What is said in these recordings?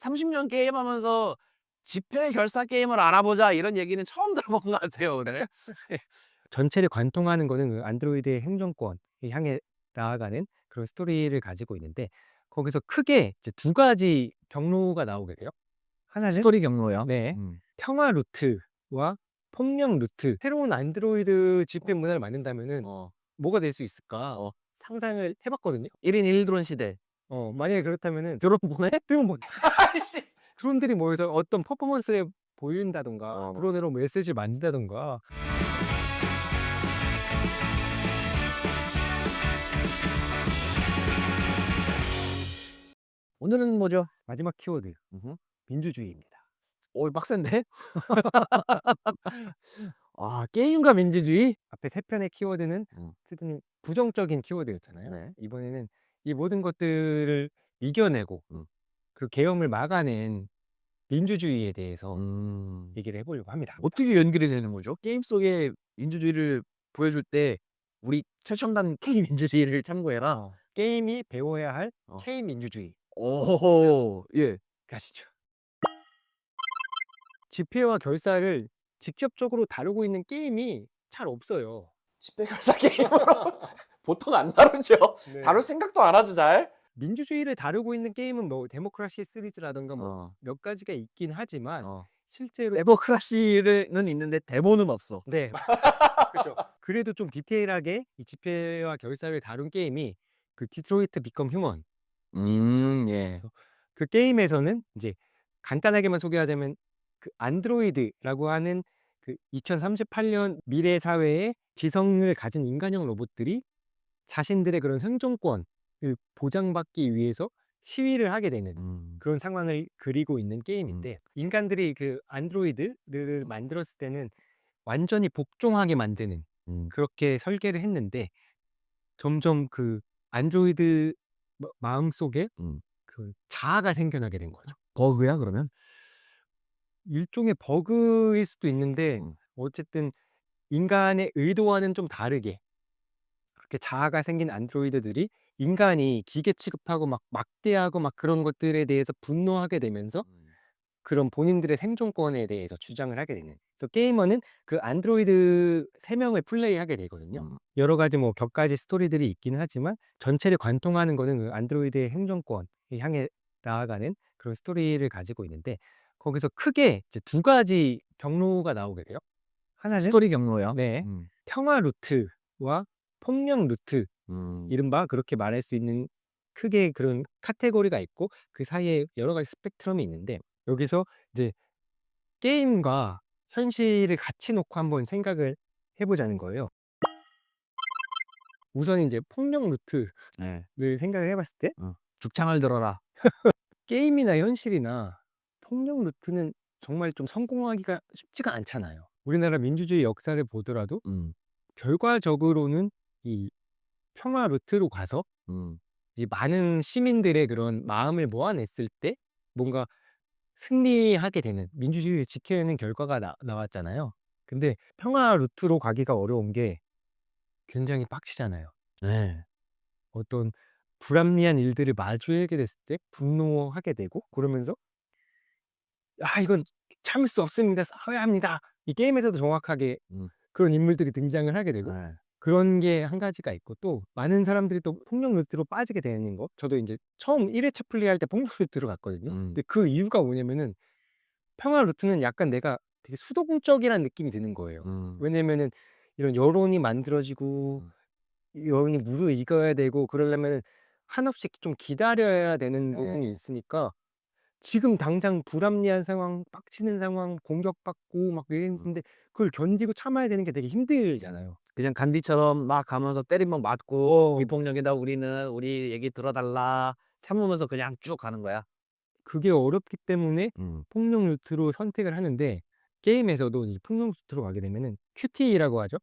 30년 게임하면서 집회 결사 게임을 알아보자 이런 얘기는 처음 들어본 것 같아요 오늘. 전체를 관통하는 거는 그 안드로이드의 행정권을 향해 나아가는 그런 스토리를 가지고 있는데 거기서 크게 이제 두 가지 경로가 나오게 돼요. 하나는 스토리 경로요. 네. 음. 평화 루트와 폭력 루트. 새로운 안드로이드 집회 문화를 만든다면은 어. 뭐가 될 수 있을까 어. 상상을 해봤거든요. 1인 1드론 시대. 어, 만약에 그렇다면은 드론 보내? 드론 뭐 아이씨. 드론들이 모여서 어떤 퍼포먼스를 보인다던가 어. 드론으로 메시지를 만든다던가 오늘은 뭐죠? 마지막 키워드 음흠. 민주주의입니다. 오 빡센데? 아 게임과 민주주의? 앞에 세 편의 키워드는 음. 어쨌든 부정적인 키워드였잖아요. 네. 이번에는 이 모든 것들을 이겨내고 음. 그 계엄을 막아낸 민주주의에 대해서 음. 얘기를 해보려고 합니다. 어떻게 연결이 되는 거죠? 게임 속에 민주주의를 보여줄 때 우리 최첨단 K 민주주의를 참고해라. 어, 게임이 배워야 할 어. K 민주주의 오호 예. 가시죠. 집회와 결사를 직접적으로 다루고 있는 게임이 잘 없어요. 집회 결사 게임으로 보통 안 다루죠. 네. 다룰 생각도 안 하죠 잘. 민주주의를 다루고 있는 게임은 뭐 데모크라시 시리즈라던가 뭐 어. 몇 가지가 있긴 하지만 어. 실제로 데모크라시는 있는데 대본은 없어. 네. 그죠. 그래도 좀 디테일하게 이 집회와 결사를 다룬 게임이 그 디트로이트 비컴 휴먼. 음 예. 그 게임에서는 이제 간단하게만 소개하자면 그 안드로이드라고 하는 그 2038년 미래 사회에 지성을 가진 인간형 로봇들이 자신들의 그런 생존권을 보장받기 위해서 시위를 하게 되는 음. 그런 상황을 그리고 있는 게임인데 인간들이 그 안드로이드를 만들었을 때는 완전히 복종하게 만드는 음. 그렇게 설계를 했는데 점점 그 안드로이드 마- 마음속에 음. 그 자아가 생겨나게 된 거죠. 버그야 그러면? 일종의 버그일 수도 있는데 음. 어쨌든 인간의 의도와는 좀 다르게 그렇게 자아가 생긴 안드로이드들이 인간이 기계 취급하고 막 막대하고 막 그런 것들에 대해서 분노하게 되면서 음. 그런 본인들의 생존권에 대해서 주장을 하게 되는. 그래서 게이머는 그 안드로이드 세 명을 플레이하게 되거든요. 음. 여러 가지 뭐 격가지 스토리들이 있기는 하지만 전체를 관통하는 거는 그 안드로이드의 행정권을 향해 나아가는 그런 스토리를 가지고 있는데 거기서 크게 이제 두 가지 경로가 나오게 돼요. 하나는 스토리 경로요. 네. 음. 평화 루트와 폭력 루트 음. 이른바 그렇게 말할 수 있는 크게 그런 카테고리가 있고 그 사이에 여러 가지 스펙트럼이 있는데 여기서 이제 게임과 현실을 같이 놓고 한번 생각을 해보자는 거예요. 우선 이제 폭력 루트를 네. 생각을 해봤을 때 죽창을 들어라. 게임이나 현실이나 폭력 루트는 정말 좀 성공하기가 쉽지가 않잖아요. 우리나라 민주주의 역사를 보더라도 음. 결과적으로는 이 평화 루트로 가서 음. 이 많은 시민들의 그런 마음을 모아냈을 때 뭔가 승리하게 되는 민주주의를 지켜내는 결과가 나, 나왔잖아요. 근데 평화 루트로 가기가 어려운 게 굉장히 빡치잖아요. 네. 어떤 불합리한 일들을 마주하게 됐을 때 분노하게 되고 그러면서 아 이건 참을 수 없습니다. 싸워야 합니다. 이 게임에서도 정확하게 음. 그런 인물들이 등장을 하게 되고 네. 그런 게 한 가지가 있고 또 많은 사람들이 또 폭력 루트로 빠지게 되는 거. 저도 이제 처음 1 회차 플레이할 때 폭력 루트로 갔거든요. 음. 근데 그 이유가 뭐냐면은 평화 루트는 약간 내가 되게 수동적이라는 느낌이 드는 거예요. 음. 왜냐면은 이런 여론이 만들어지고 음. 이 여론이 무르익어야 되고 그러려면은 한없이 좀 기다려야 되는 네. 부분이 있으니까 지금 당장 불합리한 상황, 빡치는 상황, 공격받고 막 음. 이랬는데 그걸 견디고 참아야 되는 게 되게 힘들잖아요. 그냥 간디처럼 막 가면서 때리면 맞고 어. 위폭력이다 우리는 우리 얘기 들어달라 참으면서 그냥 쭉 가는 거야. 그게 어렵기 때문에 음. 폭력 루트로 선택을 하는데 게임에서도 이 폭력 루트로 가게 되면은 QTE라고 하죠.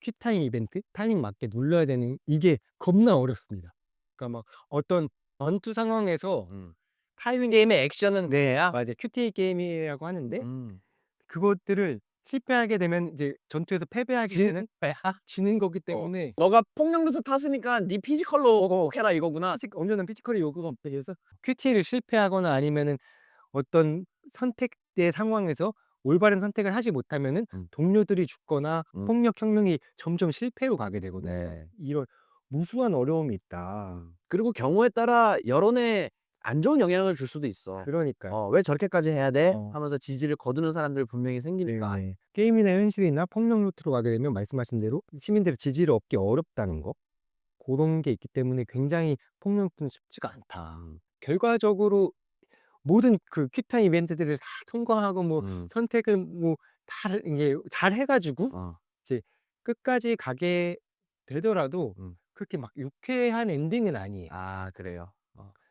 퀴타임 이벤트 타이밍 맞게 눌러야 되는 이게 겁나 어렵습니다. 그러니까 막 어떤 전투 상황에서 음. 타이밍 게임의 액션은 네, 그거야? 맞아요. QTE 게임이라고 하는데 음. 그것들을 실패하게 되면 이제 전투에서 패배하게 진- 되는 지는 거기 때문에 너가 폭력 루트 탔으니까 네 피지컬로 해라 이거구나. 아직 온전한 피지컬의 요구가 없다 그래서 QT를 실패하거나 아니면은 어떤 선택의 상황에서 올바른 선택을 하지 못하면은 음. 동료들이 죽거나 음. 폭력 혁명이 점점 실패로 가게 되거든요. 네. 이런 무수한 어려움이 있다. 그리고 경우에 따라 여론에 안 좋은 영향을 줄 수도 있어. 그러니까 어, 왜 저렇게까지 해야 돼? 어. 하면서 지지를 거두는 사람들 분명히 생기니까. 네. 게임이나 현실이나 폭력 루트로 가게 되면 말씀하신 대로 시민들의 지지를 얻기 어렵다는 거 그런 게 있기 때문에 굉장히 폭력 루트는 쉽지가 않다. 결과적으로 모든 그 퀴타 이벤트들을 다 통과하고 뭐 음. 선택을 뭐 다 이게 잘 해가지고 어. 끝까지 가게 되더라도 음. 그렇게 막 유쾌한 엔딩은 아니에요. 아 그래요.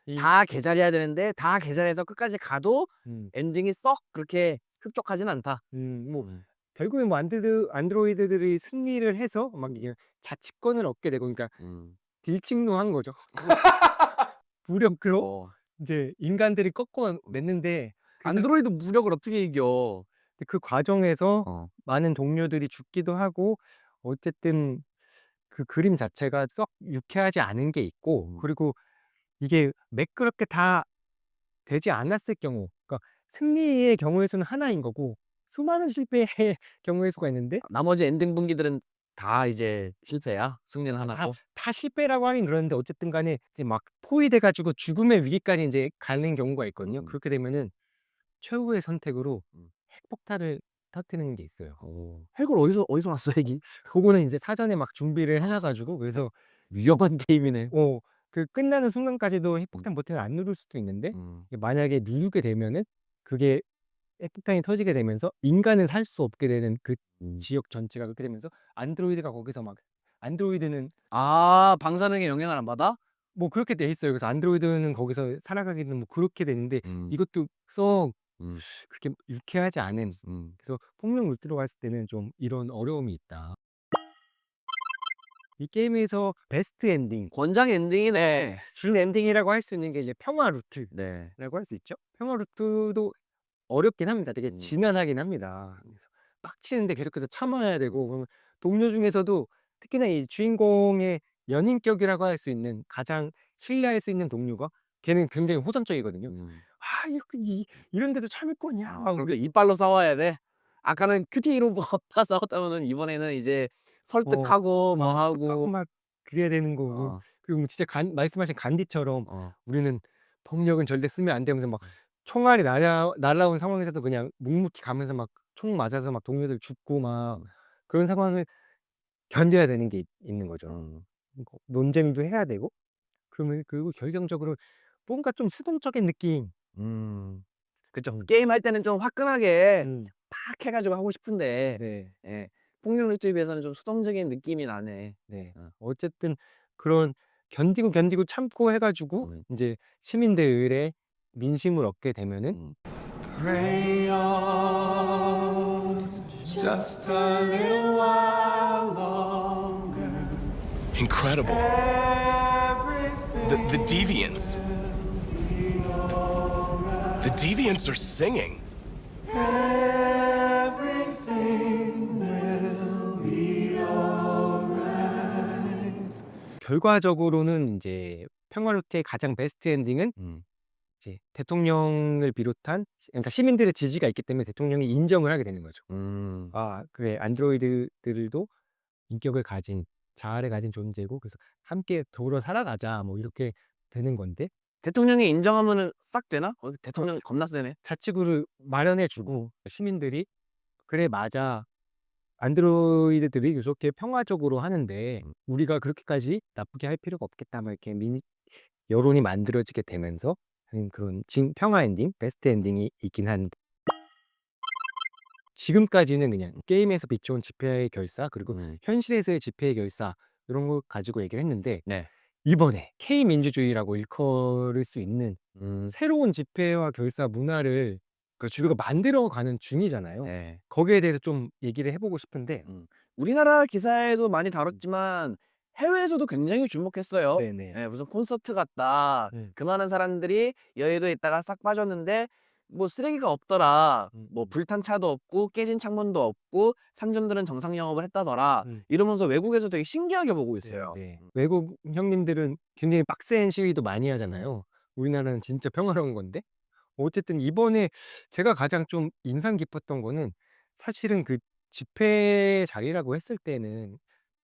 이- 다 개잘해야 되는데 다 개잘해서 끝까지 가도 음, 엔딩이 썩 그렇게 흡족하진 않다. 음, 뭐 음. 결국엔 뭐 안드드, 안드로이드들이 승리를 해서 막 이게 자치권을 얻게 되고 그러니까 음. 딜칭노한 거죠. 무력으로 어. 이제 인간들이 꺾어 냈는데 그, 안드로이드 무력을 어떻게 이겨? 그 과정에서 어. 많은 동료들이 죽기도 하고 어쨌든 그 그림 자체가 썩 유쾌하지 않은 게 있고 음. 그리고 이게 매끄럽게 다 되지 않았을 경우 그러니까 승리의 경우에서는 하나인 거고 수많은 실패의 경우의 수가 있는데 나머지 엔딩 분기들은 다 이제 실패야. 승리는 다, 하나고. 다 실패라고 하긴 그러는데 어쨌든 간에 이제 막 포위돼 가지고 죽음의 위기까지 이제 가는 경우가 있거든요. 음. 그렇게 되면은 최후의 선택으로 음. 핵폭탄을 터뜨리는 게 있어요. 오. 핵을 어디서 어디서 났어 핵이? 그거는 이제 사전에 막 준비를 해 놔가지고 그래서 위험한 게임이네. 어 그 끝나는 순간까지도 핵폭탄 버튼을 안 누를 수도 있는데 음. 만약에 누르게 되면은 그게 핵폭탄이 터지게 되면서 인간은 살 수 없게 되는 그 음. 지역 전체가 그렇게 되면서 안드로이드가 거기서 막 안드로이드는 아 방사능에 영향을 안 받아? 뭐 그렇게 돼 있어요. 그래서 안드로이드는 거기서 살아가기는 뭐 그렇게 되는데 음. 이것도 썩 음. 그렇게 유쾌하지 않은 음. 그래서 폭력 루트로 갔을 때는 좀 이런 어려움이 있다. 이 게임에서 베스트 엔딩, 권장 엔딩이네. 준 엔딩이라고 할 수 있는 게 이제 평화 루트라고 네. 할 수 있죠. 평화 루트도 어렵긴 합니다. 되게 음. 지난하긴 합니다. 그래서 빡치는데 계속해서 참아야 되고 그러면 동료 중에서도 특히나 이 주인공의 연인격이라고 할 수 있는 가장 신뢰할 수 있는 동료가 걔는 굉장히 호전적이거든요. 음. 아 이렇게 이, 이런 데도 참을 거냐? 아, 그렇게 이빨로 싸워야 돼. 아까는 큐티로 다 싸웠다면은 이번에는 이제 설득하고 뭐 하고 하고. 막 그래야 되는 거고 어. 그리고 뭐 진짜 간, 말씀하신 간디처럼 어. 우리는 폭력은 절대 쓰면 안 되면서 막 총알이 날아 날라온 상황에서도 그냥 묵묵히 가면서 막 총 맞아서 막 동료들 죽고 막 그런 상황을 견뎌야 되는 게 있, 있는 거죠. 음. 거- 논쟁도 해야 되고 그러면 그리고 결정적으로 뭔가 좀 수동적인 느낌. 음. 그쵸. 게임 할 때는 좀 화끈하게 음, 팍 해가지고 하고 싶은데 네, 예. 폭력 루트에 비해서는 좀 수동적인 느낌이 나네. 네. 어. 어쨌든 그런 견디고 견디고 참고 해가지고 음. 이제 시민들의 민심을 얻게 되면은 음. Pray on just a little while longer. Incredible. The, the deviants. The deviants are singing. 결과적으로는 이제 평화루트의 가장 베스트 엔딩은 음. 이제 대통령을 비롯한 시- 그러니까 시민들의 지지가 있기 때문에 대통령이 인정을 하게 되는 거죠. 음. 아 그래 안드로이드들도 인격을 가진 자아를 가진 존재고 그래서 함께 더불어 살아가자 뭐 이렇게 되는 건데 대통령이 인정하면은 싹 되나? 어, 대통령 겁나 세네. 자치구를 마련해 주고 시민들이 그래 맞아 안드로이드들이 이렇게 평화적으로 하는데 음. 우리가 그렇게까지 나쁘게 할 필요가 없겠다 막 이렇게 미니 여론이 만들어지게 되면서 하는 그런 진 평화 엔딩 베스트 엔딩이 있긴 한데 지금까지는 그냥 게임에서 비춰온 집회의 결사 그리고 음. 현실에서의 집회의 결사 이런 걸 가지고 얘기를 했는데 네. 이번에 K 민주주의라고 일컬을 수 있는 음. 새로운 집회와 결사 문화를 그 주류가 만들어 가는 중이잖아요. 네. 거기에 대해서 좀 얘기를 해 보고 싶은데 우리나라 기사에도 많이 다뤘지만 해외에서도 굉장히 주목했어요. 네네. 예, 무슨 콘서트 같다. 네. 그 많은 사람들이 여의도에 있다가 싹 빠졌는데 뭐 쓰레기가 없더라. 음, 뭐 음. 불탄 차도 없고 깨진 창문도 없고 상점들은 정상 영업을 했다더라. 음. 이러면서 외국에서 되게 신기하게 보고 있어요. 네. 음. 외국 형님들은 굉장히 빡센 시위도 많이 하잖아요. 우리나라는 진짜 평화로운 건데. 어쨌든 이번에 제가 가장 좀 인상 깊었던 거는 사실은 그 집회 자리라고 했을 때는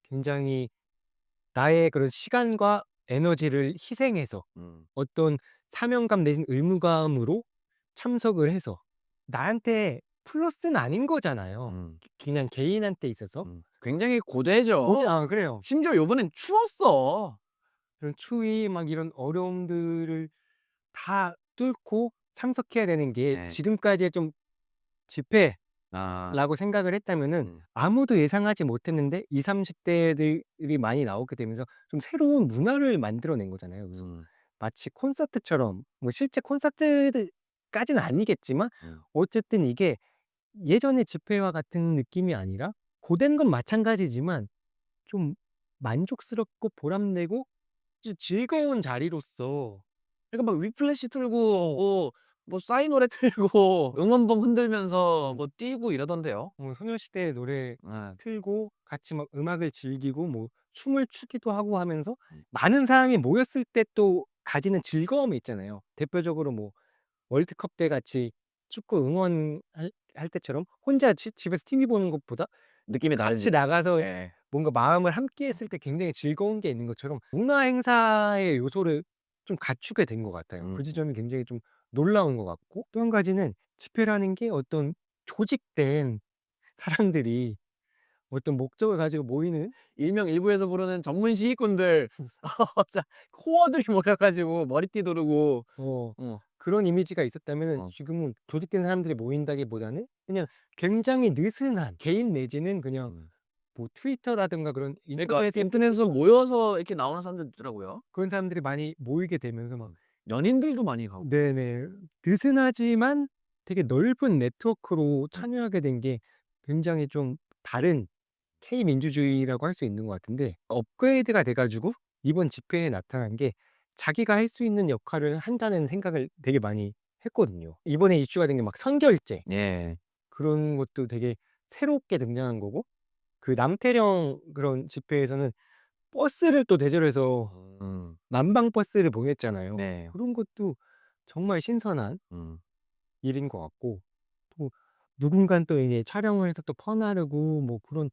굉장히 나의 그런 시간과 에너지를 희생해서 음. 어떤 사명감 내진 의무감으로 참석을 해서 나한테 플러스는 아닌 거잖아요. 음. 그냥 개인한테 있어서. 음. 굉장히 고되죠. 어, 아, 그래요. 심지어 요번엔 추웠어. 그런 추위 막 이런 어려움들을 다 뚫고 참석해야 되는 게 네. 지금까지의 좀 집회라고 아. 생각을 했다면은 음. 아무도 예상하지 못했는데 20-30 대들이 많이 나오게 되면서 좀 새로운 문화를 만들어낸 거잖아요. 그래서 음. 마치 콘서트처럼 뭐 실제 콘서트까지는 아니겠지만 음. 어쨌든 이게 예전의 집회와 같은 느낌이 아니라 고된 건 마찬가지지만 좀 만족스럽고 보람내고 지 즐거운 자리로서 그러니까 막 위플래시 틀고 뭐, 뭐 싸이 노래 틀고 응원봉 흔들면서 뭐 뛰고 이러던데요. 뭐 소녀시대 노래 예. 틀고 같이 막 음악을 즐기고 뭐 춤을 추기도 하고 하면서 음. 많은 사람이 모였을 때 또 가지는 즐거움이 있잖아요. 대표적으로 뭐 월드컵 때 같이 축구 응원할 할 때처럼 혼자 지 집에서 TV 보는 것보다 느낌이 같이 다르지. 나가서 예. 뭔가 마음을 함께 했을 때 굉장히 즐거운 게 있는 것처럼 문화 행사의 요소를 좀 갖추게 된 것 같아요. 음. 그 지점이 굉장히 좀 놀라운 것 같고 또 한 가지는 집회라는 게 어떤 조직된 사람들이 어떤 목적을 가지고 모이는 일명 일부에서 부르는 전문 시위꾼들 자 코어들이 모여 가지고 머리띠 두르고 어 어. 그런 이미지가 있었다면은 어. 지금은 조직된 사람들이 모인다기보다는 그냥 굉장히 느슨한 개인 내지는 그냥 음. 뭐 트위터라든가 그런 그러니까 인터넷에 인터넷에서 모여서 이렇게 나오는 사람들 있더라고요. 그런 사람들이 많이 모이게 되면서 막 연인들도 많이 가고. 네네. 느슨하지만 되게 넓은 네트워크로 참여하게 된 게 굉장히 좀 다른 K 민주주의라고 할 수 있는 것 같은데 업그레이드가 돼 가지고 이번 집회에 나타난 게 자기가 할 수 있는 역할을 한다는 생각을 되게 많이 했거든요. 이번에 이슈가 된 게 막 선결제 예. 그런 것도 되게 새롭게 등장한 거고 그 남태령 그런 집회에서는 버스를 또 대절 해서 음. 난방 버스를 보냈잖아요. 네. 그런 것도 정말 신선한 음. 일인 것 같고 또 누군가는 또 이제 촬영을 해서 또 퍼나르고 뭐 그런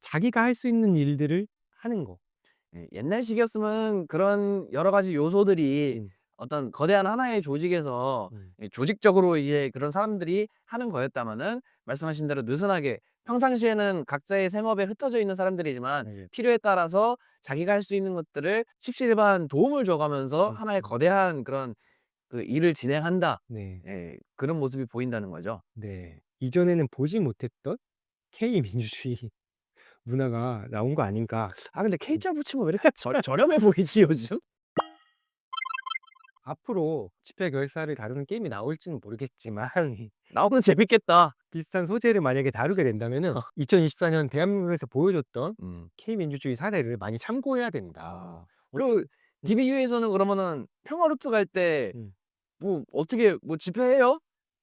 자기가 할 수 있는 일들을 하는 거. 예. 옛날식이었으면 그런 여러 가지 요소들이 음. 어떤 거대한 하나의 조직에서 음. 이 조직적으로 이제 그런 사람들이 하는 거였다면은 말씀하신 대로 느슨하게 평상시에는 각자의 생업에 흩어져 있는 사람들이지만 네. 필요에 따라서 자기가 할 수 있는 것들을 십시일반 도움을 줘 가면서 음, 하나의 음. 거대한 그런 그 일을 진행한다. 네. 예. 그런 모습이 보인다는 거죠. 네. 이전에는 보지 못했던 K 민주주의 문화가 나온 거 아닌가. 아 근데 K자 붙이면 왜 이렇게 저 저렴해 보이지 요즘? 앞으로 집회 결사를 다루는 게임이 나올지는 모르겠지만 나오면 재밌겠다. 비슷한 소재를 만약에 다루게 된다면은 2024년 대한민국에서 보여줬던 음. K 민주주의 사례를 많이 참고해야 된다. 그리고 DBU에서는 그러면은 평화루트 갈 때 음. 뭐 어떻게 뭐 집회해요?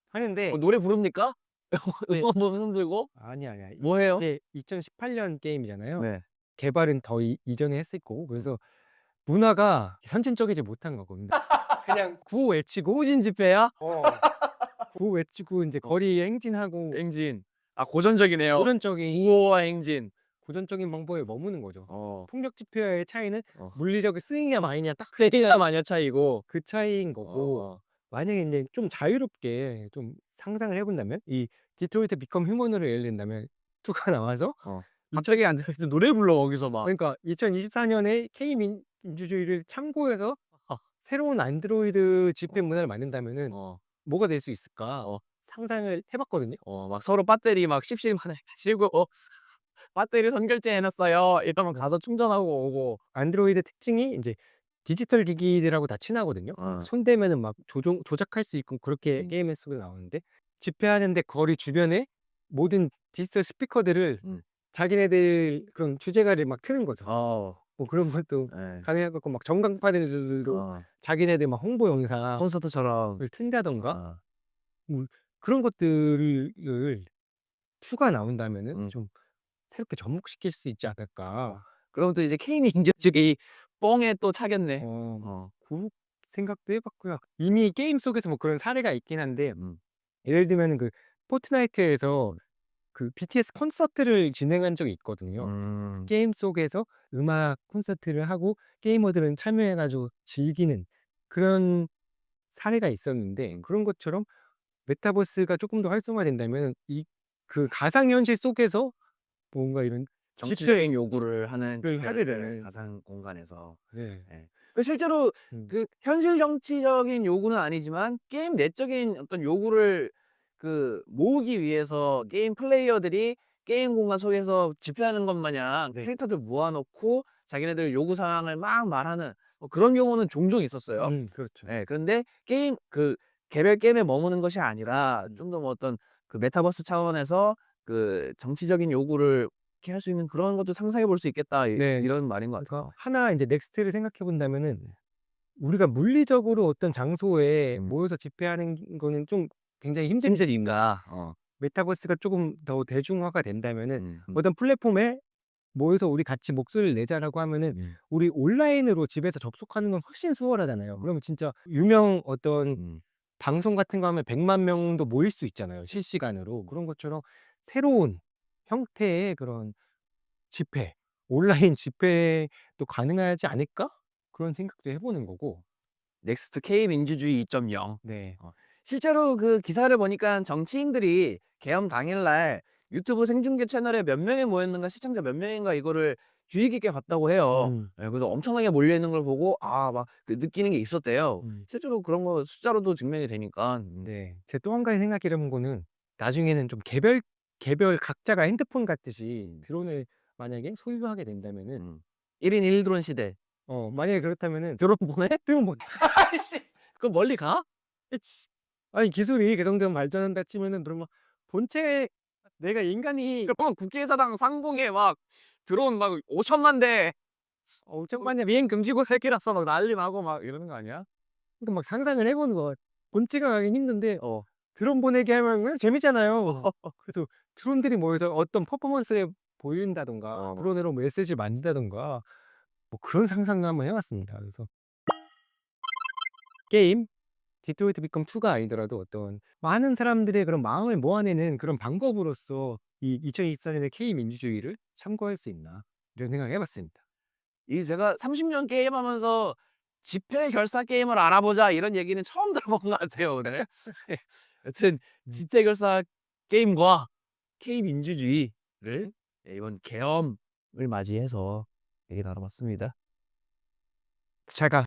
하는데 뭐 노래 부릅니까? 네. 응원봉 흔들고 아니 아니야. 뭐 해요? 이게 2018년 게임이잖아요. 네. 개발은 더 이, 이전에 했을 거고 그래서 문화가 선진적이지 못한 거거든요. 그냥 구호 외치고 호진 집회야? 어, 구호 외치고 이제 거리 행진하고 행진. 아 고전적이네요. 고전적인 구호와 행진. 고전적인 방법에 머무는 거죠. 어. 폭력 집회와의 차이는 어. 물리력을 쓰느냐 마느냐 딱 페이나 마녀 차이고. 그 차이인 거고 어. 만약에 이제 좀 자유롭게 좀 상상을 해본다면 이 디트로이트 비컴 휴먼으로 예를 든다면 투가 나와서 갑자기 안 들어서 노래 불러 거기서 막. 그러니까 2024년에 K 민주주의를 참고해서 새로운 안드로이드 집회 문화를 만든다면은 어. 뭐가 될 수 있을까 어. 상상을 해봤거든요. 어, 막 서로 배터리 막 십시일반에 가지고 어, 배터리 선결제 해놨어요. 이러면 가서 충전하고 오고. 안드로이드 특징이 이제 디지털 기기들하고 다 친하거든요. 어. 손 대면은 막 조종 조작할 수 있고 그렇게 음. 게임 속에 나오는데 집회하는데 거리 주변에 모든 디지털 스피커들을 음. 자기네들 그런 주제가를 막 트는 거죠. 어. 뭐 그런 것도 예. 가능하고 막 전광판들도 어. 자기네들 막 홍보 영상을 콘서트처럼. 튼다던가 어. 뭐 그런 것들을 2가 나온다면은 음. 좀 새롭게 접목시킬 수 있지 않을까. 그럼 또 이제 K님 인조직이 뻥에 또 차겠네. 어 어. 고 생각도 해 봤고요. 이미 게임 속에서 뭐 그런 사례가 있긴 한데 음. 예를 들면은 그 포트나이트에서 그 BTS 콘서트를 진행한 적이 있거든요. 음. 게임 속에서 음악 콘서트를 하고 게이머들은 참여해 가지고 즐기는 그런 사례가 있었는데 그런 것처럼 메타버스가 쪼끔 더 활성화된다면은 이그 가상 현실 속에서 뭔가 이런 정치적인 요구를 하는 를 집회를 하게 되는. 가상 공간에서. 네. 그 실제로 음. 그 현실 정치적인 요구는 아니지만 게임 내적인 어떤 요구를 그 모으기 위해서 게임 플레이어들이 게임 공간 속에서 집회하는 것 마냥 네. 캐릭터들 모아 놓고 자기네들 요구 사항을 막 말하는 뭐 그런 경우는 종종 있었어요. 음 그렇죠. 예. 그런데 게임 그 개별 게임에 머무는 것이 아니라 음. 좀더 뭐 어떤 그 메타버스 차원에서 그 정치적인 요구를 이렇게 할 수 있는 그런 것도 상상해 볼 수 있겠다. 이 네. 이런 말인 것 그러니까 같아요. 하나 인제 넥스트를 생각해 본다면은 우리가 물리적으로 어떤 장소에 음. 모여서 집회하는 거는 좀 굉장히 힘든 힘들인가. 어. 메타버스가 쪼금 더 대중화가 된다면은 음. 음. 어떤 플랫폼에 모여서 "우리 같이 목소리를 내자."라고 하면은 음. 우리 온라인으로 집에서 접속하는 건 훨씬 수월하잖아요. 그러면 진짜 유명 어떤 음. 방송 같은 거 하면 1 0 0 명도 모일 수 있잖아요, 실시간으로. 그런 것처럼 새로운 형태의 그런 집회, 온라인 집회도 가능하지 않을까? 그런 생각도 해 보는 거고. 넥스트 K 민주주의 2.0. 네. 실제로 그 기사를 보니깐 정치인들이 개엄 당일날 유튜브 생중계 채널에 몇 명이 모였는가 시청자 몇 명인가 이거를 주의 깊게 봤다고 해요. 음. 예 그래서 엄청나게 몰려 있는 걸 보고 아막그 느끼는 게 있었대요. 음. 실제로 그런 거 숫자로도 증명이 되니깐. 네. 제 또 한 가지 생각해 본 거는 나중에는 좀 개별 개별 각자가 핸드폰 갖듯이 드론을 만약에 소유하게 된다면은 음. 1인 1 드론 시대. 어 만약에 그렇다면은 드론 보내? 드론 보내. 아이씨. 그거 멀리 가? 아니 기술이 그 정도면 발전한다 치면은 그러면 본체 내가 인간이 그럼 국회의사당 상봉에 막 드론 막 5천만 대어 5천만 년 비행 금지고 새끼라서 막 난리 나고 막 이러는 거 아니야? 그러니까 막 상상을 해 보는 거야. 본체가 가긴 힘든데 어. 드론 보내기 하면 그냥 재밌잖아요. 그래서 드론들이 모여서 어떤 퍼포먼스를 보인다든가 어. 드론으로 메시지를 만든다든가 뭐 그런 상상을 한번 해 봤습니다. 그래서 게임 디트로이트 비컴 2가 아니더라도 어떤 많은 사람들의 그런 마음을 모아내는 그런 방법으로서 이 2024년의 K 민주주의를 참고할 수 있나 이런 생각을 해 봤습니다. 이 제가 30년 게임하면서 집회 결사 게임을 알아보자 이런 얘기는 처음 들어본 것 같아요 오늘. 예. 여튼 음. 집회 결사 게임과 K 민주주의를 예 이번 계엄을 맞이해서 얘기 나눠봤습니다. 잘 가.